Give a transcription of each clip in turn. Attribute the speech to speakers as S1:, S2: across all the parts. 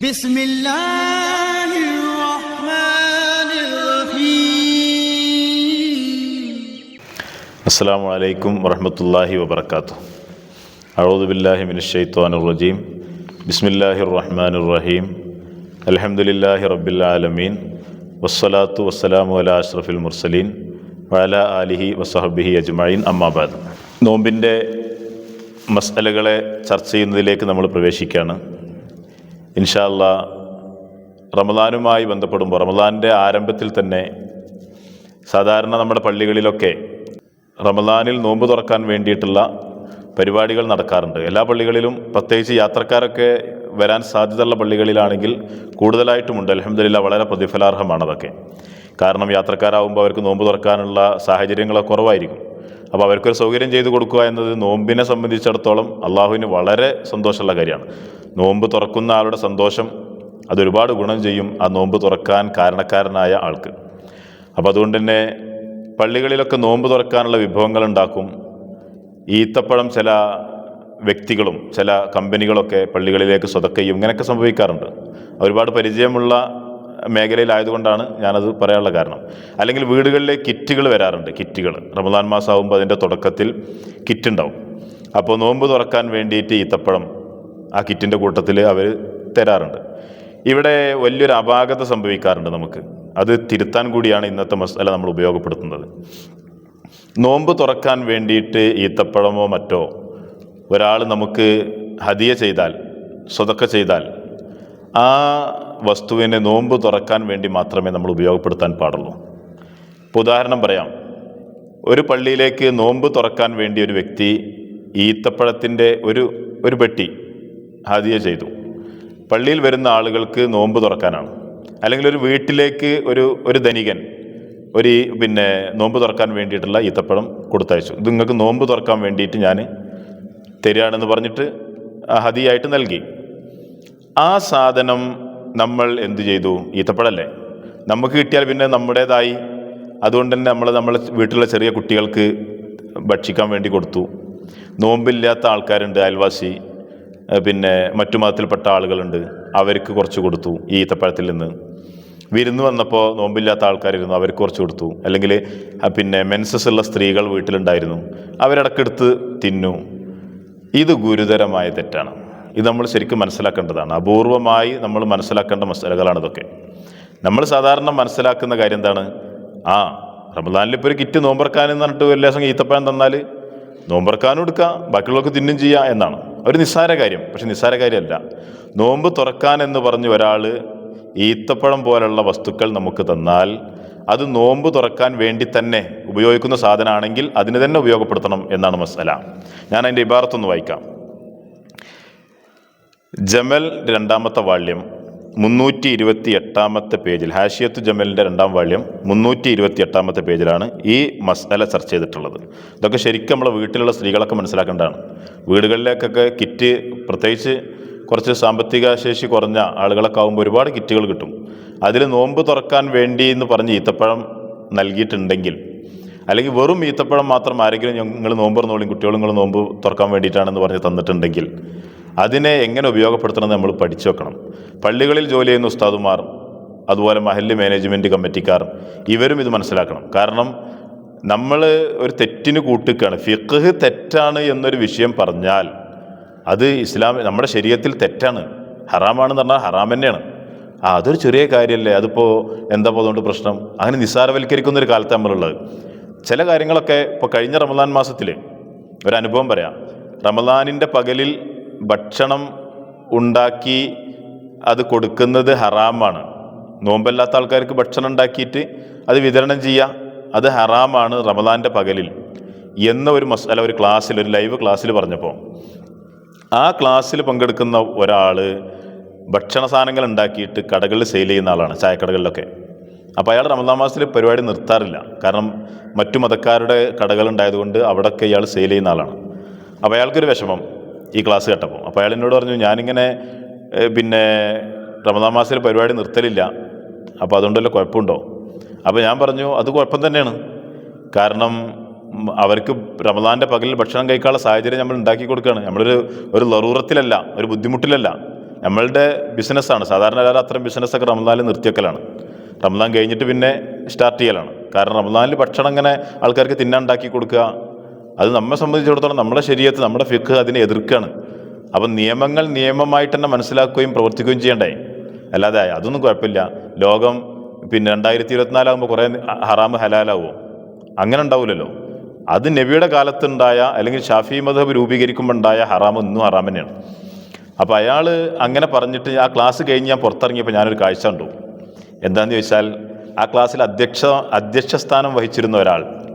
S1: بسم الله الرحمن الرحيم
S2: അസ്സാം വലൈക്കും വറഹമത്തല്ലാഹി വബർക്കാത്തു അഊദുബില്ലാഹി മിനശ്ശൈത്വാനുർ-റജീം ബിസ്മില്ലാഹിർ റഹ്മാനിർ റഹീം അൽഹംദുലില്ലാഹി റബ്ബിൽ ആലമീൻ വസ്സലാത്തു വസ്സലാമു അലാ അഷ്റഫിൽ മുർസലീൻ വഅല ആലിഹി വസഹബിഹി അജ്മഈൻ അമ്മാബാദ് നോമ്പിൻ്റെ മസലകളെ ചർച്ച ചെയ്യുന്നതിലേക്ക് നമ്മൾ പ്രവേശിക്കുകയാണ് ഇൻഷാ അല്ലാ റമദാനുമായി ബന്ധപ്പെടുമ്പോൾ റമദാനിന്റെ ആരംഭത്തിൽ തന്നെ സാധാരണ നമ്മുടെ പള്ളികളിലൊക്കെ റമദാനിൽ നോമ്പ് തുറക്കാൻ വേണ്ടിയിട്ടുള്ള പരിപാടികൾ നടക്കാറുണ്ട്. എല്ലാ പള്ളികളിലും പ്രത്യേകിച്ച് യാത്രക്കാരൊക്കെ വരാൻ സാധ്യതയുള്ള പള്ളികളിലാണെങ്കിൽ കൂടുതലായിട്ടുമുണ്ട്. അലഹമില്ല വളരെ പ്രതിഫലാർഹമാണ് അതൊക്കെ. കാരണം യാത്രക്കാരാകുമ്പോൾ അവർക്ക് നോമ്പ് തുറക്കാനുള്ള സാഹചര്യങ്ങളൊക്കെ കുറവായിരിക്കും. അപ്പോൾ അവർക്കൊരു സൗകര്യം ചെയ്തു കൊടുക്കുക എന്നത് നോമ്പിനെ സംബന്ധിച്ചിടത്തോളം അള്ളാഹുവിന് വളരെ സന്തോഷമുള്ള കാര്യമാണ്. നോമ്പ് തുറക്കുന്ന ആളുടെ സന്തോഷം അതൊരുപാട് ഗുണം ചെയ്യും ആ നോമ്പ് തുറക്കാൻ കാരണക്കാരനായ ആൾക്ക്. അപ്പോൾ അതുകൊണ്ട് തന്നെ പള്ളികളിലൊക്കെ നോമ്പ് തുറക്കാനുള്ള വിഭവങ്ങൾ ഉണ്ടാക്കും. ഈത്തപ്പഴം ചില വ്യക്തികളും ചില കമ്പനികളൊക്കെ പള്ളികളിലേക്ക് സ്വതക്കയും ഇങ്ങനെയൊക്കെ സംഭവിക്കാറുണ്ട്. ഒരുപാട് പരിചയമുള്ള മേഖലയിലായതുകൊണ്ടാണ് ഞാനത് പറയാനുള്ള കാരണം. അല്ലെങ്കിൽ വീടുകളിലെ കിറ്റുകൾ വരാറുണ്ട് കിറ്റുകൾ. റമദാൻ മാസമാകുമ്പോൾ അതിന്റെ തുടക്കത്തിൽ കിറ്റ് ഉണ്ടാവും. അപ്പോൾ നോമ്പ് തുറക്കാൻ വേണ്ടിയിട്ട് ഈത്തപ്പഴം ആ കിറ്റിന്റെ കൂട്ടത്തിൽ അവർ തരാറുണ്ട്. ഇവിടെ വലിയൊരു അപാകത സംഭവിക്കാറുണ്ട് നമുക്ക്. അത് തിരുത്താൻ കൂടിയാണ് ഇന്നത്തെ മസാല നമ്മൾ ഉപയോഗപ്പെടുത്തുന്നത്. നോമ്പ് തുറക്കാൻ വേണ്ടിയിട്ട് ഈത്തപ്പഴമോ മറ്റോ ഒരാൾ നമുക്ക് ഹതിയ ചെയ്താൽ സ്വതക്ക ചെയ്താൽ ആ വസ്തുവിനെ നോമ്പ് തുറക്കാൻ വേണ്ടി മാത്രമേ നമ്മൾ ഉപയോഗപ്പെടുത്താൻ പാടുള്ളൂ. ഇപ്പോൾ ഉദാഹരണം പറയാം. ഒരു പള്ളിയിലേക്ക് നോമ്പ് തുറക്കാൻ വേണ്ടി ഒരു വ്യക്തി ഈത്തപ്പഴത്തിന്റെ ഒരു ഒരു പെട്ടി ഹദിയ ചെയ്തു. പള്ളിയിൽ വരുന്ന ആളുകൾക്ക് നോമ്പ് തുറക്കാനാണ്. അല്ലെങ്കിൽ ഒരു വീട്ടിലേക്ക് ഒരു ഒരു ധനികൻ ഒരു പിന്നെ നോമ്പ് തുറക്കാൻ വേണ്ടിയിട്ടുള്ള ഈത്തപ്പഴം കൊടുത്തയച്ചു. ഇത് നിങ്ങൾക്ക് നോമ്പ് തുറക്കാൻ വേണ്ടിയിട്ട് ഞാൻ തരികയാണെന്ന് പറഞ്ഞിട്ട് ഹതിയായിട്ട് നൽകി. ആ സാധനം നമ്മൾ എന്ത് ചെയ്തു? ഈത്തപ്പഴല്ലേ? നമുക്ക് കിട്ടിയാൽ പിന്നെ നമ്മുടേതായി. അതുകൊണ്ട് തന്നെ നമ്മൾ നമ്മളെ വീട്ടിലുള്ള ചെറിയ കുട്ടികൾക്ക് ഭക്ഷിക്കാൻ വേണ്ടി കൊടുത്തു. നോമ്പില്ലാത്ത ആൾക്കാരുണ്ട് അയൽവാസി. പിന്നെ മറ്റു മതത്തിൽപ്പെട്ട ആളുകളുണ്ട്. അവർക്ക് കുറച്ച് കൊടുത്തു ഈ ഈത്തപ്പഴത്തിൽ നിന്ന്. വിരുന്ന് വന്നപ്പോൾ നോമ്പില്ലാത്ത ആൾക്കാരിരുന്നു അവർക്ക് കുറച്ച് കൊടുത്തു. അല്ലെങ്കിൽ പിന്നെ മെൻസസ് ഉള്ള സ്ത്രീകൾ വീട്ടിലുണ്ടായിരുന്നു. അവരിടക്കെടുത്ത് തിന്നു. ഇത് ഗുരുതരമായ തെറ്റാണ്. ഇത് നമ്മൾ ശരിക്കും മനസ്സിലാക്കേണ്ടതാണ്. അപൂർവമായി നമ്മൾ മനസ്സിലാക്കേണ്ട മസലകളാണ് ഇതൊക്കെ. നമ്മൾ സാധാരണ മനസ്സിലാക്കുന്ന കാര്യം എന്താണ്? ആ റമദാനിൽ ഇപ്പോൾ ഒരു കിറ്റ് നോമ്പറക്കാനെന്ന് പറഞ്ഞിട്ട് ഒരു ലേശം ഈത്തപ്പഴം തന്നാൽ നോമ്പറക്കാനും എടുക്കാം ബാക്കിയുള്ളവർക്ക് തിന്നും ചെയ്യാം എന്നാണ്. ഒരു നിസ്സാര കാര്യം പക്ഷെ നിസ്സാര കാര്യമല്ല. നോമ്പ് തുറക്കാൻ എന്ന് പറഞ്ഞ് ഒരാൾ ഈത്തപ്പഴം പോലുള്ള വസ്തുക്കൾ നമുക്ക് തന്നാൽ അത് നോമ്പ് തുറക്കാൻ വേണ്ടി തന്നെ ഉപയോഗിക്കുന്ന സാധനമാണെങ്കിൽ അതിന് തന്നെ ഉപയോഗപ്പെടുത്തണം എന്നാണ് മസല. ഞാൻ അതിന്റെ ഇബാറത്തൊന്ന് വായിക്കാം. ജമൽ രണ്ടാമത്തെ വാള്യം. മുന്നൂറ്റി ഇരുപത്തി എട്ടാമത്തെ പേജിൽ ഹാഷിയത്ത് ജമലിന്റെ രണ്ടാം വാള്യം മുന്നൂറ്റി ഇരുപത്തി എട്ടാമത്തെ പേജിലാണ് ഈ മസാല ചർച്ച ചെയ്തിട്ടുള്ളത്. ഇതൊക്കെ ശരിക്കും നമ്മളെ വീട്ടിലുള്ള സ്ത്രീകളൊക്കെ മനസ്സിലാക്കേണ്ടതാണ്. വീടുകളിലേക്കൊക്കെ കിറ്റ് പ്രത്യേകിച്ച് കുറച്ച് സാമ്പത്തിക ശേഷി കുറഞ്ഞ ആളുകളൊക്കെ ആകുമ്പോൾ ഒരുപാട് കിറ്റുകൾ കിട്ടും. അതിൽ നോമ്പ് തുറക്കാൻ വേണ്ടി എന്ന് പറഞ്ഞ് ഈത്തപ്പഴം നൽകിയിട്ടുണ്ടെങ്കിൽ അല്ലെങ്കിൽ വെറും ഈത്തപ്പഴം മാത്രം ആരെങ്കിലും ഞങ്ങൾ നോമ്പ് തുറന്നോളും കുട്ടികളും നിങ്ങൾ നോമ്പ് തുറക്കാൻ വേണ്ടിയിട്ടാണെന്ന് പറഞ്ഞ് തന്നിട്ടുണ്ടെങ്കിൽ അതിനെ എങ്ങനെ ഉപയോഗപ്പെടുത്തണമെന്ന് നമ്മൾ പഠിച്ചു വെക്കണം. പള്ളികളിൽ ജോലി ചെയ്യുന്ന ഉസ്താദുമാർ അതുപോലെ മഹല്ല് മാനേജ്മെന്റ് കമ്മിറ്റിക്കാർ ഇവരും ഇത് മനസ്സിലാക്കണം. കാരണം നമ്മൾ ഒരു തെറ്റിന് കൂട്ടുകയാണ്. ഫിഖ് തെറ്റാണ് എന്നൊരു വിഷയം പറഞ്ഞാൽ അത് ഇസ്ലാം നമ്മുടെ ശരീരത്തിൽ തെറ്റാണ്. ഹറാമാണെന്ന് പറഞ്ഞാൽ ഹറാം തന്നെയാണ്. ആ അതൊരു ചെറിയ കാര്യമല്ലേ? അതിപ്പോൾ എന്താ പോകുന്നുണ്ട് പ്രശ്നം? അങ്ങനെ നിസ്സാരവൽക്കരിക്കുന്ന ഒരു കാലത്ത് നമ്മളുള്ളത്. ചില കാര്യങ്ങളൊക്കെ ഇപ്പോൾ കഴിഞ്ഞ റമദാൻ മാസത്തിൽ ഒരു അനുഭവം പറയാം. റമദാനിന്റെ പകലിൽ ഭക്ഷണം ഉണ്ടാക്കി അത് കൊടുക്കുന്നത് ഹറാമാണ്. നോമ്പല്ലാത്ത ആൾക്കാർക്ക് ഭക്ഷണം ഉണ്ടാക്കിയിട്ട് അത് വിതരണം ചെയ്യുക അത് ഹറാമാണ് റമദാന്റെ പകലിൽ. എന്ന ഒരു മസാല ഒരു ക്ലാസ്സിൽ ഒരു ലൈവ് ക്ലാസ്സിൽ പറഞ്ഞപ്പോൾ ആ ക്ലാസ്സിൽ പങ്കെടുക്കുന്ന ഒരാൾ ഭക്ഷണ സാധനങ്ങൾ ഉണ്ടാക്കിയിട്ട് കടകളിൽ സെയിൽ ചെയ്യുന്ന ആളാണ് ചായക്കടകളിലൊക്കെ. അപ്പോൾ അയാൾ റമദാൻ മാസത്തിൽ പരിപാടി നിർത്താറില്ല. കാരണം മറ്റു മതക്കാരുടെ കടകളുണ്ടായതുകൊണ്ട് അവിടെയൊക്കെ ഇയാൾ സെയിൽ ചെയ്യുന്ന ആളാണ്. അപ്പോൾ അയാൾക്കൊരു വിഷമം. ഈ ക്ലാസ് കേട്ടപ്പോൾ. അപ്പോൾ അയാൾ എന്നോട് പറഞ്ഞു ഞാനിങ്ങനെ പിന്നെ റമദാൻ മാസത്തിൽ പരിപാടി നിർത്തലില്ല. അപ്പോൾ അതുകൊണ്ടല്ലോ കുഴപ്പമുണ്ടോ? അപ്പോൾ ഞാൻ പറഞ്ഞു അത് കുഴപ്പം തന്നെയാണ്. കാരണം അവർക്ക് റമദാന്റെ പകലിൽ ഭക്ഷണം കഴിക്കാനുള്ള സാഹചര്യം നമ്മൾ ഉണ്ടാക്കി കൊടുക്കുകയാണ്. നമ്മളൊരു ഒരു ലറൂറത്തിലല്ല ഒരു ബുദ്ധിമുട്ടിലല്ല. നമ്മളുടെ ബിസിനസ്സാണ്. സാധാരണ എല്ലാവരും അത്തരം ബിസിനസ്സൊക്കെ റമദാനിൽ നിർത്തിവെക്കലാണ്. റമദാൻ കഴിഞ്ഞിട്ട് പിന്നെ സ്റ്റാർട്ട് ചെയ്യലാണ്. കാരണം റമദാനിൽ ഭക്ഷണം ഇങ്ങനെ ആൾക്കാർക്ക് തിന്നാൻ ഉണ്ടാക്കി കൊടുക്കുക അത് നമ്മെ സംബന്ധിച്ചിടത്തോളം നമ്മുടെ ശരീരത്ത് നമ്മുടെ ഫിഖ് അതിനെ എതിർക്കുകയാണ് അപ്പം നിയമങ്ങൾ നിയമമായിട്ട് തന്നെ മനസ്സിലാക്കുകയും പ്രവർത്തിക്കുകയും ചെയ്യണ്ടേ? അല്ലാതെ അതൊന്നും കുഴപ്പമില്ല. ലോകം പിന്നെ രണ്ടായിരത്തി ഇരുപത്തിനാലാകുമ്പോൾ കുറേ ഹറാമ് ഹലാലാവോ? അങ്ങനെ ഉണ്ടാവില്ലല്ലോ അത് നബിയുടെ കാലത്തുണ്ടായ അല്ലെങ്കിൽ ഷാഫി മധബ് രൂപീകരിക്കുമ്പോൾ ഉണ്ടായ ഹറാം ഇന്നും ഹറാം തന്നെയാണ്. അപ്പോൾ അയാൾ അങ്ങനെ പറഞ്ഞിട്ട് ആ ക്ലാസ് കഴിഞ്ഞ് ഞാൻ പുറത്തിറങ്ങിയപ്പോൾ ഞാനൊരു കാഴ്ച കണ്ടു. എന്താണെന്ന് ചോദിച്ചാൽ ആ ക്ലാസ്സിൽ അധ്യക്ഷ അധ്യക്ഷ സ്ഥാനം വഹിച്ചിരുന്ന ഒരാൾ.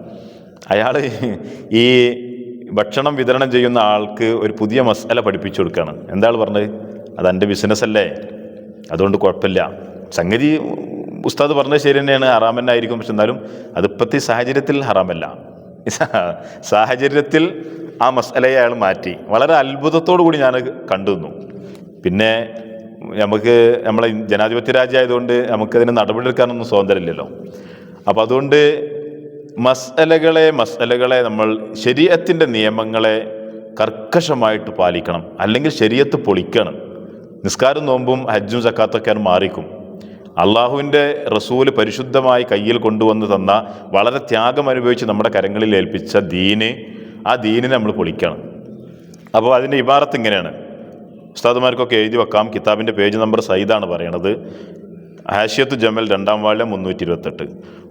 S2: അയാൾ ഈ ഭക്ഷണം വിതരണം ചെയ്യുന്ന ആൾക്ക് ഒരു പുതിയ മസാല പഠിപ്പിച്ചു കൊടുക്കുകയാണ്. എന്താണ് പറഞ്ഞത്? അത് എന്റെ ബിസിനസ് അല്ലേ? അതുകൊണ്ട് കുഴപ്പമില്ല. സംഗതി ഉസ്താദ് പറഞ്ഞത് ശരി തന്നെയാണ്. ഹറാമന്നായിരിക്കും പക്ഷെ എന്നാലും അത് ഇപ്പോഴത്തെ സാഹചര്യത്തിൽ ഹറാമല്ല. സാഹചര്യത്തിൽ ആ മസാലയെ അയാൾ മാറ്റി. വളരെ അത്ഭുതത്തോടു കൂടി ഞാൻ കണ്ടു നിന്നു. പിന്നെ നമുക്ക് നമ്മളെ ജനാധിപത്യ രാജ്യമായതുകൊണ്ട് നമുക്കതിന് നടപടിയെടുക്കാനൊന്നും സ്വാതന്ത്ര്യമില്ലല്ലോ. അപ്പോൾ അതുകൊണ്ട് മസലകളെ മസലകളെ നമ്മൾ ശരീരത്തിന്റെ നിയമങ്ങളെ കർക്കശമായിട്ട് പാലിക്കണം. അല്ലെങ്കിൽ ശരീരത്ത് പൊളിക്കണം. നിസ്കാരം നോമ്പും ഹജ്ജും സക്കാത്തൊക്കെയാണ് മാറിക്കും. അള്ളാഹുവിന്റെ റസൂൽ പരിശുദ്ധമായി കയ്യിൽ കൊണ്ടുവന്ന് തന്ന വളരെ ത്യാഗം അനുഭവിച്ച് നമ്മുടെ കരങ്ങളിൽ ഏൽപ്പിച്ച ദീന് ആ ദീനിനെ നമ്മൾ പൊളിക്കണം. അപ്പോൾ അതിന്റെ ഇബാറത്ത് ഇങ്ങനെയാണ്. ഉസ്താദുമാർക്കൊക്കെ എഴുതി വെക്കാം. കിതാബിന്റെ പേജ് നമ്പർ സൈദാണ് പറയണത്. ഹാഷിയത്ത് ജമൽ രണ്ടാം വാഴ മുന്നൂറ്റി ഇരുപത്തെട്ട്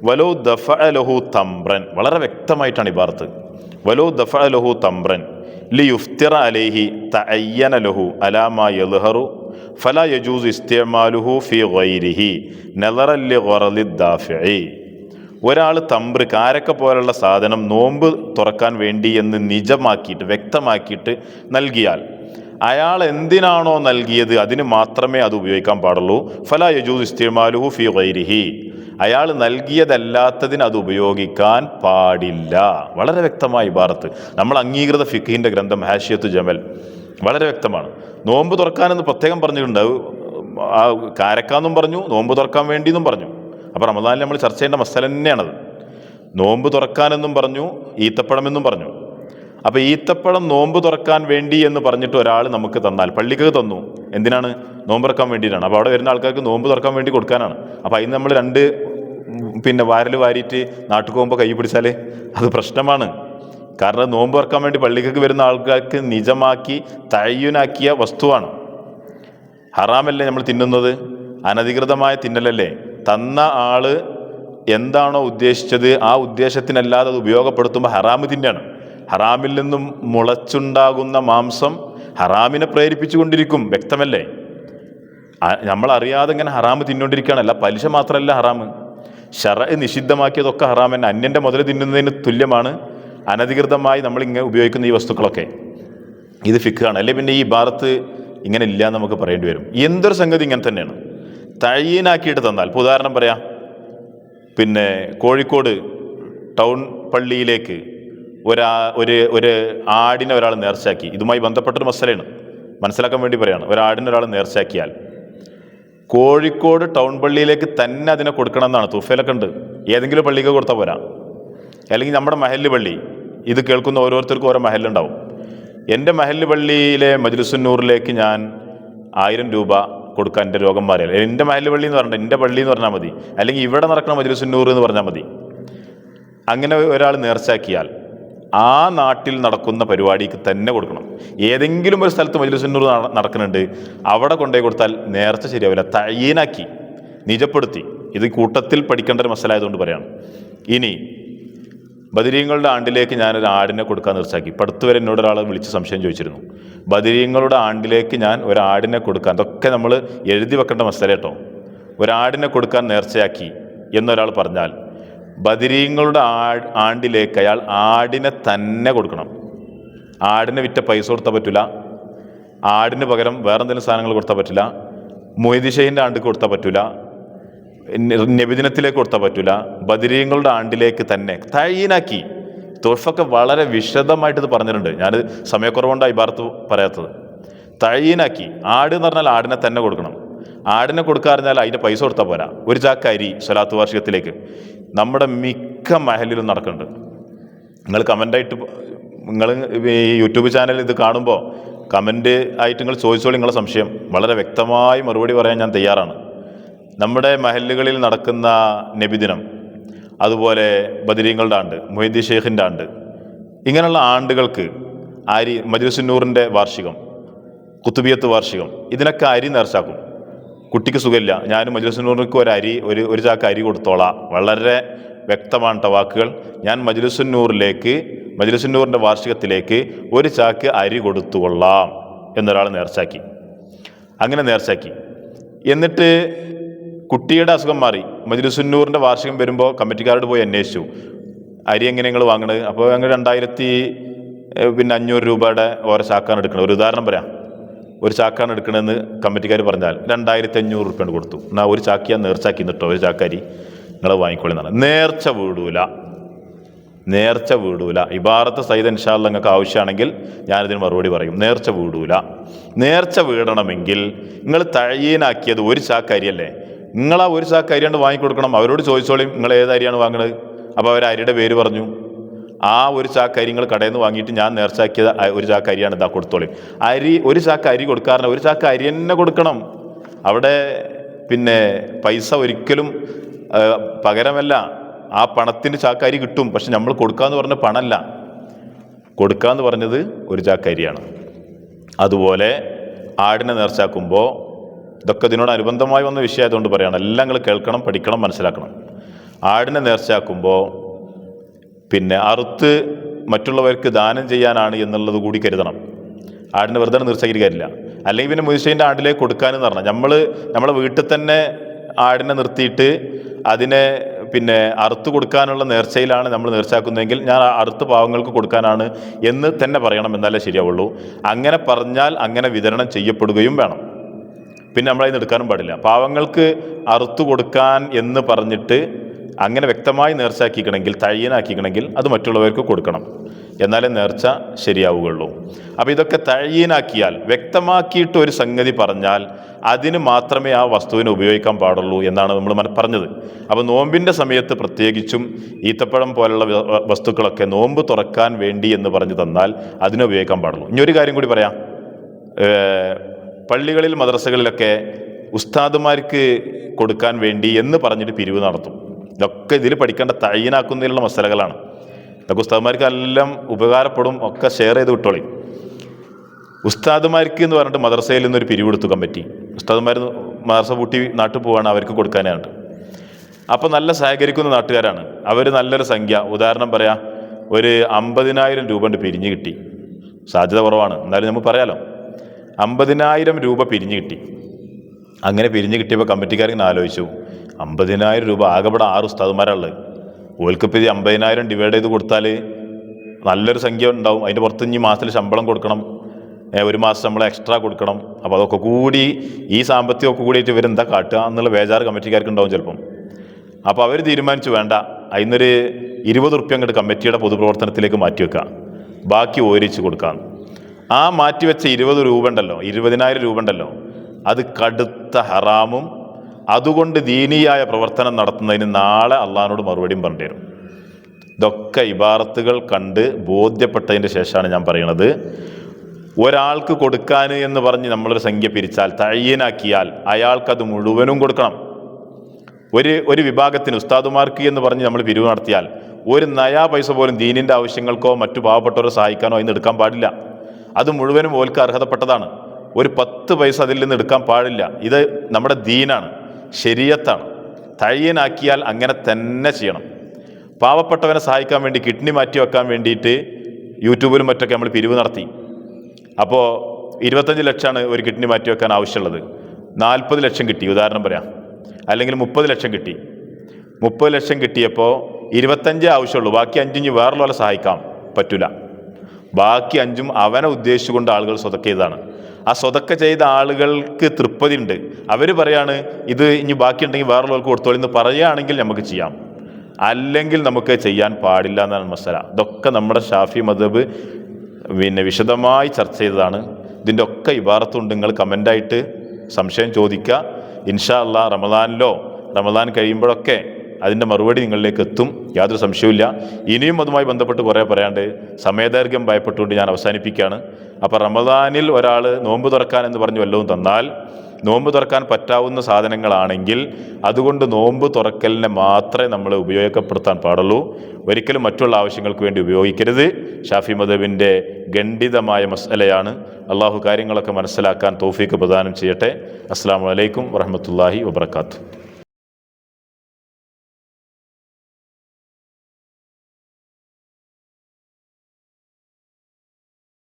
S2: വലോ ദഫ ലഹു തംബ്രൻ. വളരെ വ്യക്തമായിട്ടാണ് ഈ ഭാർത്ത് വലോ ദഫ ലഹു തംബ്രൻ. ലി യുഫ്തിറ അലേഹി തയ്യന ലഹു അലാമ യൽഹറു ഫല യജൂസ് ഇസ്തേമാലുഹു ഫി ഗൈരിഹി നെലറല്ലി ഗൊറലി ദാഫി ഒരാൾ തമ്പ്ര് കാരക്ക പോലുള്ള സാധനം നോമ്പ് തുറക്കാൻ വേണ്ടി എന്ന് നിജമാക്കിയിട്ട് വ്യക്തമാക്കിയിട്ട് നൽകിയാൽ അയാൾ എന്തിനാണോ നൽകിയത്? അതിന് മാത്രമേ അത് ഉപയോഗിക്കാൻ പാടുള്ളൂ. ഫല യജൂസ് ഇസ്തിമാലുഹു ഫി ഗൈരിഹി. അയാൾ നൽകിയതല്ലാത്തതിന് അത് ഉപയോഗിക്കാൻ പാടില്ല. വളരെ വ്യക്തമായി ഭാരത്ത് നമ്മൾ അംഗീകൃത ഫിഖിന്റെ ഗ്രന്ഥം ഹാഷിയത്ത് ജമൽ. വളരെ വ്യക്തമാണ്. നോമ്പ് തുറക്കാനെന്ന് പ്രത്യേകം പറഞ്ഞിട്ടുണ്ട്. ആ കാരക്കാന്നും പറഞ്ഞു നോമ്പ് തുറക്കാൻ വേണ്ടിയെന്നും പറഞ്ഞു. അപ്പോൾ റമദാനിൽ നമ്മൾ ചർച്ച ചെയ്യേണ്ട മസല തന്നെയാണത്. നോമ്പ് തുറക്കാനെന്നും പറഞ്ഞു ഈത്തപ്പഴമെന്നും പറഞ്ഞു. അപ്പോൾ ഈത്തപ്പഴം നോമ്പ് തുറക്കാൻ വേണ്ടി എന്ന് പറഞ്ഞിട്ട് ഒരാൾ നമുക്ക് തന്നാൽ പള്ളിക്ക് തന്നു. എന്തിനാണ്? നോമ്പ് തുറക്കാൻ വേണ്ടിയിട്ടാണ്. അപ്പോൾ അവിടെ വരുന്ന ആൾക്കാർക്ക് നോമ്പ് തുറക്കാൻ വേണ്ടി കൊടുക്കാനാണ്. അപ്പോൾ അതിന് നമ്മൾ രണ്ട് പിന്നെ വാരൽ വാരിയിട്ട് നാട്ടിൽ പോകുമ്പോൾ കൈ പിടിച്ചാൽ അത് പ്രശ്നമാണ്. കാരണം നോമ്പ് തുറക്കാൻ വേണ്ടി പള്ളിക്കൊക്കെ വരുന്ന ആൾക്കാർക്ക് നിജമാക്കി തഴയുനാക്കിയ വസ്തുവാണ്. ഹറാമല്ലേ നമ്മൾ തിന്നുന്നത്? അനധികൃതമായ തിന്നലല്ലേ? തന്ന ആൾ എന്താണോ ഉദ്ദേശിച്ചത് ആ ഉദ്ദേശത്തിനല്ലാതെ അത് ഉപയോഗപ്പെടുത്തുമ്പോൾ ഹറാമ് തിന്നാണ്. ഹറാമിൽ നിന്നും മുളച്ചുണ്ടാകുന്ന മാംസം ഹറാമിനെ പ്രേരിപ്പിച്ചു കൊണ്ടിരിക്കും വ്യക്തമല്ലേ? നമ്മൾ അറിയാതെ ഇങ്ങനെ ഹറാമ് തിന്നുകൊണ്ടിരിക്കുകയാണല്ല പലിശ മാത്രമല്ല ഹറാമ് ഷറ നിഷിദ്ധമാക്കിയതൊക്കെ ഹറാം തന്നെ. അന്യന്റെ മുതൽ തിന്നുന്നതിന് തുല്യമാണ്. അനധികൃതമായി നമ്മളിങ്ങനെ ഉപയോഗിക്കുന്ന ഈ വസ്തുക്കളൊക്കെ. ഇത് ഫിക്കാണ് അല്ലെ പിന്നെ ഈ ഭാരത്ത് ഇങ്ങനെ ഇല്ല എന്ന് നമുക്ക് പറയേണ്ടി വരും. എന്തൊരു സംഗതി ഇങ്ങനെ തന്നെയാണ്. തഴീനാക്കിയിട്ട് തന്നാൽ ഇപ്പോൾ ഉദാഹരണം പറയാം. പിന്നെ കോഴിക്കോട് ടൗൺ പള്ളിയിലേക്ക് ഒരാ ഒരു ഒരു ആടിനെ ഒരാൾ നേർച്ചയാക്കി. ഇതുമായി ബന്ധപ്പെട്ടൊരു മസലയാണ്. മനസ്സിലാക്കാൻ വേണ്ടി പറയാണ്. ഒരാടിനെ ഒരാൾ നേർച്ചയാക്കിയാൽ കോഴിക്കോട് ടൗൺ പള്ളിയിലേക്ക് തന്നെ അതിനെ കൊടുക്കണം എന്നാണ് തുഫയിലൊക്കെ ഉണ്ട്. ഏതെങ്കിലും പള്ളിക്ക് കൊടുത്താൽ പോരാ. അല്ലെങ്കിൽ നമ്മുടെ മഹല്ല് പള്ളി. ഇത് കേൾക്കുന്ന ഓരോരുത്തർക്കും ഓരോ മഹല്ലുണ്ടാവും. എന്റെ മഹല്ല് പള്ളിയിലെ മജ്ലിസുന്നൂറിലേക്ക് ഞാൻ ആയിരം രൂപ കൊടുക്കാൻ എന്റെ രോഗം മാറിയാൽ. എന്റെ മഹല്ല് പള്ളി എന്ന് പറഞ്ഞാൽ എന്റെ പള്ളി എന്ന് പറഞ്ഞാൽ മതി. അല്ലെങ്കിൽ ഇവിടെ നടക്കുന്ന മജ്ലിസുന്നൂർ എന്ന് പറഞ്ഞാൽ മതി. അങ്ങനെ ഒരാൾ നേർച്ചയാക്കിയാൽ ആ നാട്ടിൽ നടക്കുന്ന പരിപാടിക്ക് തന്നെ കൊടുക്കണം. ഏതെങ്കിലും ഒരു സ്ഥലത്ത് മജ്ലിസുന്നൂർ നട- നടക്കുന്നുണ്ട് അവിടെ കൊണ്ടുപോയി കൊടുത്താൽ നേരത്തെ ശരിയാവില്ല. തയ്യനാക്കി നിജപ്പെടുത്തി. ഇത് കൂട്ടത്തിൽ പഠിക്കേണ്ട ഒരു മസലായതുകൊണ്ട് പറയാണ്. ഇനി ബദിരീങ്ങളുടെ ആണ്ടിലേക്ക് ഞാനൊരു ആടിനെ കൊടുക്കാൻ നിർച്ചാക്കി ഇപ്പം വരെ എന്നോട് ഒരാൾ വിളിച്ച് സംശയം ചോദിച്ചിരുന്നു. ബദിരീങ്ങളുടെ ആണ്ടിലേക്ക് ഞാൻ ഒരാടിനെ കൊടുക്കാൻ അതൊക്കെ നമ്മൾ എഴുതി വെക്കേണ്ട മസല കേട്ടോ. ഒരാടിനെ കൊടുക്കാൻ നേർച്ചയാക്കി എന്നൊരാൾ പറഞ്ഞാൽ ബദിരീങ്ങളുടെ ആണ്ടിലേക്ക് അയാൾ ആടിനെ തന്നെ കൊടുക്കണം. ആടിനെ വിറ്റ പൈസ കൊടുത്താൽ പറ്റില്ല ആടിന് പകരം വേറെ എന്തെങ്കിലും സാധനങ്ങൾ കൊടുത്താൽ പറ്റില്ല മൊയ്തിഷഹിന്റെ ആണ്ട് കൊടുത്താൽ പറ്റില്ല നബിദിനത്തിലേക്ക് കൊടുത്താൽ പറ്റില്ല ബദിരീങ്ങളുടെ ആണ്ടിലേക്ക് തന്നെ. തയ്യനാക്കി. തോഫൊക്കെ വളരെ വിശദമായിട്ട് പറഞ്ഞിട്ടുണ്ട്. ഞാൻ സമയക്കുറവുണ്ടായി ഭാർത്ത് പറയാത്തത്. തഴീനാക്കി ആട് എന്ന് പറഞ്ഞാൽ ആടിനെ തന്നെ കൊടുക്കണം. ആടിനെ കൊടുക്കാറിഞ്ഞാൽ അതിന്റെ പൈസ കൊടുത്താൽ പോരാ. ഒരു ചാക്ക് അരി സ്വലാത്ത് വാർഷികത്തിലേക്ക്. നമ്മുടെ മിക്ക മഹലിലും നടക്കുന്നുണ്ട്. നിങ്ങൾ കമന്റായിട്ട് നിങ്ങൾ ഈ യൂട്യൂബ് ചാനൽ ഇത് കാണുമ്പോൾ കമന്റ് ആയിട്ട് നിങ്ങൾ ചോദിച്ചോളൂ നിങ്ങളെ സംശയം. വളരെ വ്യക്തമായി മറുപടി പറയാൻ ഞാൻ തയ്യാറാണ്. നമ്മുടെ മഹലുകളിൽ നടക്കുന്ന നബിദിനം അതുപോലെ ബദരീങ്ങളുടെ ആണ്ട് മൊയ്തി ഷെയ്ഖിന്റെ ആണ്ട് ഇങ്ങനെയുള്ള ആണ്ടുകൾക്ക് അരി മജ്ലിസുന്നൂറിന്റെ വാർഷികം കുത്തുബിയത്ത് വാർഷികം ഇതിനൊക്കെ അരി നേർച്ചാക്കും കുട്ടിക്ക് സുഖമില്ല. ഞാനും മജ്ലിസുന്നൂറിക്ക് ഒരു അരി ഒരു ഒരു ചാക്ക് അരി കൊടുത്തോളാം. വളരെ വ്യക്തമാണ് വാക്കുകൾ. ഞാൻ മജ്ലിസുന്നൂറിലേക്ക് മജ്ലിസുന്നൂറിന്റെ വാർഷികത്തിലേക്ക് ഒരു ചാക്ക് അരി കൊടുത്തുകൊള്ളാം എന്നൊരാൾ നേർച്ചാക്കി അങ്ങനെ നേർച്ചാക്കി എന്നിട്ട് കുട്ടിയുടെ അസുഖം മാറി. മജ്ലിസുന്നൂറിന്റെ വാർഷികം വരുമ്പോൾ കമ്മിറ്റിക്കാരോട് പോയി അന്വേഷിച്ചു. അരി എങ്ങനെ നിങ്ങൾ വാങ്ങണത്? അപ്പോൾ ഞങ്ങൾ രണ്ടായിരത്തി പിന്നെ അഞ്ഞൂറ് രൂപയുടെ ഓരോ ചാക്കാണ് എടുക്കുന്നത് ഒരു ഉദാഹരണം പറയാം. ഒരു ചാക്കാണ് എടുക്കണമെന്ന് കമ്മിറ്റിക്കാർ പറഞ്ഞാൽ രണ്ടായിരത്തി അഞ്ഞൂറ് റുപ്യാണ് കൊടുത്തു. എന്നാൽ ഒരു ചാക്ക് നേർച്ചാക്കി നിട്ടോ ഒരു ചാക്കാരി നിങ്ങൾ വാങ്ങിക്കൊള്ളുന്നതാണ് നേർച്ച വീടൂല. നേർച്ച വീടൂല. ഇബാറത്ത് സൈദ് ഇൻഷാല്ല നിങ്ങൾക്ക് ആവശ്യമാണെങ്കിൽ ഞാനിതിന് മറുപടി പറയും. നേർച്ച വീടൂല. നേർച്ച വീടണമെങ്കിൽ നിങ്ങൾ തഴയീനാക്കിയത് ഒരു ചാക്കരിയല്ലേ? നിങ്ങൾ ആ ഒരു ചാക്കരിയാണ്ട് വാങ്ങിക്കൊടുക്കണം. അവരോട് ചോദിച്ചോളിയും നിങ്ങൾ ഏത് അരിയാണ് വാങ്ങണത്? അപ്പോൾ അവർ അരിയുടെ പേര് പറഞ്ഞു. ആ ഒരു ചാക്ക് അരി നിങ്ങൾ കടയിൽ നിന്ന് വാങ്ങിയിട്ട് ഞാൻ നേർച്ചാക്കിയത് ഒരു ചാക്ക് അരിയാണ് ഇതാ കൊടുത്തോളി. അരി ഒരു ചാക്ക് അരി കൊടുക്കാറില്ല. ഒരു ചാക്ക് അരി തന്നെ കൊടുക്കണം. അവിടെ പിന്നെ പൈസ ഒരിക്കലും പകരമല്ല. ആ പണത്തിന് ചാക്കരി കിട്ടും. പക്ഷെ നമ്മൾ കൊടുക്കാന്ന് പറഞ്ഞ പണമല്ല കൊടുക്കാന്ന് പറഞ്ഞത് ഒരു ചാക്കരിയാണ് അതുപോലെ ആടിനെ നേർച്ചാക്കുമ്പോൾ ഇതൊക്കെ ഇതിനോട് അനുബന്ധമായി വന്ന വിഷയമായതുകൊണ്ട് പറയുകയാണ് എല്ലാം നിങ്ങൾ കേൾക്കണം പഠിക്കണം മനസ്സിലാക്കണം. ആടിനെ നേർച്ചാക്കുമ്പോൾ പിന്നെ അറുത്ത് മറ്റുള്ളവർക്ക് ദാനം ചെയ്യാനാണ് എന്നുള്ളത് കൂടി കരുതണം. ആടിനെ വെറുതെ നിർച്ചകിരി കാര്യമില്ല. അല്ലെങ്കിൽ പിന്നെ മുസ്ലിന്റെ ആടിലേക്ക് കൊടുക്കാനെന്ന് പറഞ്ഞാൽ നമ്മൾ നമ്മളെ വീട്ടിൽ തന്നെ ആടിനെ നിർത്തിയിട്ട് അതിനെ പിന്നെ അറുത്ത് കൊടുക്കാനുള്ള നേർച്ചയിലാണ് നമ്മൾ നേർച്ചയാക്കുന്നതെങ്കിൽ ഞാൻ അറുത്ത് പാവങ്ങൾക്ക് കൊടുക്കാനാണ് എന്ന് തന്നെ പറയണം എന്നാലേ ശരിയാവുള്ളൂ. അങ്ങനെ പറഞ്ഞാൽ അങ്ങനെ വിതരണം ചെയ്യപ്പെടുകയും വേണം. പിന്നെ നമ്മളതിന് എടുക്കാനും പാടില്ല. പാവങ്ങൾക്ക് അറുത്തു കൊടുക്കാൻ എന്ന് പറഞ്ഞിട്ട് അങ്ങനെ വ്യക്തമായി നേർച്ചയാക്കിക്കണമെങ്കിൽ തഴയീനാക്കിക്കണമെങ്കിൽ അത് മറ്റുള്ളവർക്ക് കൊടുക്കണം. എന്നാലേ നേർച്ച ശരിയാവുകയുള്ളൂ. അപ്പോൾ ഇതൊക്കെ തഴിയനാക്കിയാൽ വ്യക്തമാക്കിയിട്ട് ഒരു സംഗതി പറഞ്ഞാൽ അതിന് മാത്രമേ ആ വസ്തുവിനെ ഉപയോഗിക്കാൻ പാടുള്ളൂ എന്നാണ് നമ്മൾ പറഞ്ഞത്. അപ്പോൾ നോമ്പിന്റെ സമയത്ത് പ്രത്യേകിച്ചും ഈത്തപ്പഴം പോലുള്ള വസ്തുക്കളൊക്കെ നോമ്പ് തുറക്കാൻ വേണ്ടി എന്ന് പറഞ്ഞു തന്നാൽ അതിനെ ഉപയോഗിക്കാൻ പാടുള്ളൂ. ഇനി ഒരു കാര്യം കൂടി പറയാം. പള്ളികളിൽ മദ്രസകളിലൊക്കെ ഉസ്താദുമാർക്ക് കൊടുക്കാൻ വേണ്ടി എന്ന് പറഞ്ഞിട്ട് പിരിവ് നടത്തും. ഇതൊക്കെ ഇതിൽ പഠിക്കേണ്ട തയ്യനാക്കുന്നതിലുള്ള മസലകളാണ്. ഇതൊക്കെ ഉസ്താദുമാർക്ക് എല്ലാം ഉപകാരപ്പെടും ഒക്കെ ഷെയർ ചെയ്ത് വിട്ടോളി. ഉസ്താദുമാർക്ക് എന്ന് പറഞ്ഞിട്ട് മദ്രസയിൽ നിന്നൊരു പിരിവ് എടുത്തു കമ്മിറ്റി. ഉസ്താദുമാർ മദ്രസ പൂട്ടി നാട്ടിൽ പോവാണ് അവർക്ക് കൊടുക്കാനായിട്ട് അപ്പോൾ നല്ല സഹകരിക്കുന്ന നാട്ടുകാരാണ്. അവർ നല്ലൊരു സംഖ്യ. ഉദാഹരണം പറയാം ഒരു അമ്പതിനായിരം രൂപ കൊണ്ട് പിരിഞ്ഞ് കിട്ടി. സാധ്യത കുറവാണ്. എന്നാലും നമുക്ക് പറയാലോ. അമ്പതിനായിരം രൂപ പിരിഞ്ഞ് കിട്ടി. അങ്ങനെ പിരിഞ്ഞ് കിട്ടിയപ്പോൾ കമ്മിറ്റിക്കാരിങ്ങനെ ആലോചിച്ചു. അമ്പതിനായിരം രൂപ. ആകെപ്പെടെ ആറ് ഉസ്താദുമാരുള്ളത്. ഓൽക്കിപ്പോൾ ഇത് അമ്പതിനായിരം ഡിവൈഡ് ചെയ്ത് കൊടുത്താൽ നല്ലൊരു സംഖ്യ ഉണ്ടാവും. അതിന്റെ പുറത്ത് ഇനി മാസത്തിൽ ശമ്പളം കൊടുക്കണം. ഒരു മാസം ശമ്പളം എക്സ്ട്രാ കൊടുക്കണം. അപ്പോൾ അതൊക്കെ കൂടി ഈ സാമ്പത്തികമൊക്കെ കൂടിയിട്ട് ഇവരെന്താ കാട്ടുക എന്നുള്ള ബേജാറ് കമ്മിറ്റിക്കാർക്ക് ഉണ്ടാവും ചിലപ്പം. അപ്പോൾ അവർ തീരുമാനിച്ചു വേണ്ട. അതിനൊരു ഇരുപത് റുപ്യ അങ്ങോട്ട് കമ്മിറ്റിയുടെ പൊതുപ്രവർത്തനത്തിലേക്ക് മാറ്റിവെക്കാം ബാക്കി ഓരിച്ച് കൊടുക്കാം ആ മാറ്റിവെച്ച ഇരുപത് രൂപ ഉണ്ടല്ലോ ഇരുപതിനായിരം രൂപ ഉണ്ടല്ലോ അത് കടുത്ത ഹറാമും അതുകൊണ്ട് ദീനീയായ പ്രവർത്തനം നടത്തുന്നതിന് നാളെ അള്ളഹാനോട് മറുപടിയും പറഞ്ഞു തരും. ഇതൊക്കെ ഇബാറത്തുകൾ കണ്ട് ബോധ്യപ്പെട്ടതിന്റെ ശേഷമാണ് ഞാൻ പറയണത് ഒരാൾക്ക് കൊടുക്കാൻ എന്ന് പറഞ്ഞ് നമ്മളൊരു സംഖ്യ പിരിച്ചാൽ തയ്യനാക്കിയാൽ അയാൾക്കത് മുഴുവനും കൊടുക്കണം. ഒരു ഒരു വിഭാഗത്തിന് ഉസ്താദുമാർക്ക് എന്ന് പറഞ്ഞ് നമ്മൾ പിരിവ് നടത്തിയാൽ ഒരു നയാ പൈസ പോലും ദീനിന്റെ ആവശ്യങ്ങൾക്കോ മറ്റു പാവപ്പെട്ടവരെ സഹായിക്കാനോ അതിന് എടുക്കാൻ പാടില്ല. അത് മുഴുവനും ഓൽക്ക് അർഹതപ്പെട്ടതാണ്. ഒരു പത്ത് പൈസ അതിൽ നിന്ന് എടുക്കാൻ പാടില്ല. ഇത് നമ്മുടെ ദീനാണ്. ശരീരത്താണ്. തയ്യനാക്കിയാൽ അങ്ങനെ തന്നെ ചെയ്യണം. പാവപ്പെട്ടവനെ സഹായിക്കാൻ വേണ്ടി കിഡ്നി മാറ്റി വെക്കാൻ വേണ്ടിയിട്ട് യൂട്യൂബിലും മറ്റൊക്കെ നമ്മൾ പിരിവ് നടത്തി. അപ്പോൾ ഇരുപത്തഞ്ച് ലക്ഷമാണ് ഒരു കിഡ്നി മാറ്റി വെക്കാൻ ആവശ്യമുള്ളത്. നാൽപ്പത് ലക്ഷം കിട്ടി ഉദാഹരണം പറയാം. അല്ലെങ്കിൽ മുപ്പത് ലക്ഷം കിട്ടി. മുപ്പത് ലക്ഷം കിട്ടിയപ്പോൾ ഇരുപത്തഞ്ചേ ആവശ്യമുള്ളൂ. ബാക്കി അഞ്ചിഞ്ഞ് വേറുള്ള സഹായിക്കാം പറ്റില്ല ബാക്കി അഞ്ചും അവനെ ഉദ്ദേശിച്ചുകൊണ്ട് ആളുകൾ സ്വതക്ക ചെയ്തതാണ് ആ സ്വതക്ക ചെയ്ത ആളുകൾക്ക് തൃപ്തി ഉണ്ട് അവർ പറയാണ് ഇത് ഇനി ബാക്കിയുണ്ടെങ്കിൽ വേറുള്ളവർക്ക് കൊടുത്തോളൂ എന്ന് പറയുകയാണെങ്കിൽ നമുക്ക് ചെയ്യാം. അല്ലെങ്കിൽ നമുക്ക് ചെയ്യാൻ പാടില്ല എന്നാണ് മസല. ഇതൊക്കെ നമ്മുടെ ഷാഫി മദബ് പിന്നെ വിശദമായി ചർച്ച ചെയ്തതാണ്. ഇതിന്റെ ഒക്കെ ഇബാറത്തുണ്ട്. നിങ്ങൾ കമന്റായിട്ട് സംശയം ചോദിക്കുക. ഇൻഷാ അല്ലാ റമദാനിലോ റമദാൻ കഴിയുമ്പോഴൊക്കെ അതിന്റെ മറുപടി നിങ്ങളിലേക്ക് എത്തും. യാതൊരു സംശയവുമില്ല. ഇനിയും അതുമായി ബന്ധപ്പെട്ട് കുറേ പറയാണ്ട് സമയദൈർഘ്യം ഭയപ്പെട്ടുകൊണ്ട് ഞാൻ അവസാനിപ്പിക്കുകയാണ്. അപ്പോൾ റമദാനിൽ ഒരാൾ നോമ്പ് തുറക്കാൻ എന്ന് പറഞ്ഞ് വല്ലതും തന്നാൽ നോമ്പ് തുറക്കാൻ പറ്റാവുന്ന സാധനങ്ങളാണെങ്കിൽ അതുകൊണ്ട് നോമ്പ് തുറക്കലിനെ മാത്രമേ നമ്മൾ ഉപയോഗപ്പെടുത്താൻ പാടുള്ളൂ. ഒരിക്കലും മറ്റുള്ള ആവശ്യങ്ങൾക്ക് വേണ്ടി ഉപയോഗിക്കരുത്. ഷാഫി മദബിന്റെ ഖണ്ഡിതമായ മസലയാണ്. അള്ളാഹു കാര്യങ്ങളൊക്കെ മനസ്സിലാക്കാൻ തോഫീക്ക് പ്രദാനം ചെയ്യട്ടെ. അസ്സാം വലൈക്കും വറഹമത്തല്ലാഹി വബർക്കാത്തു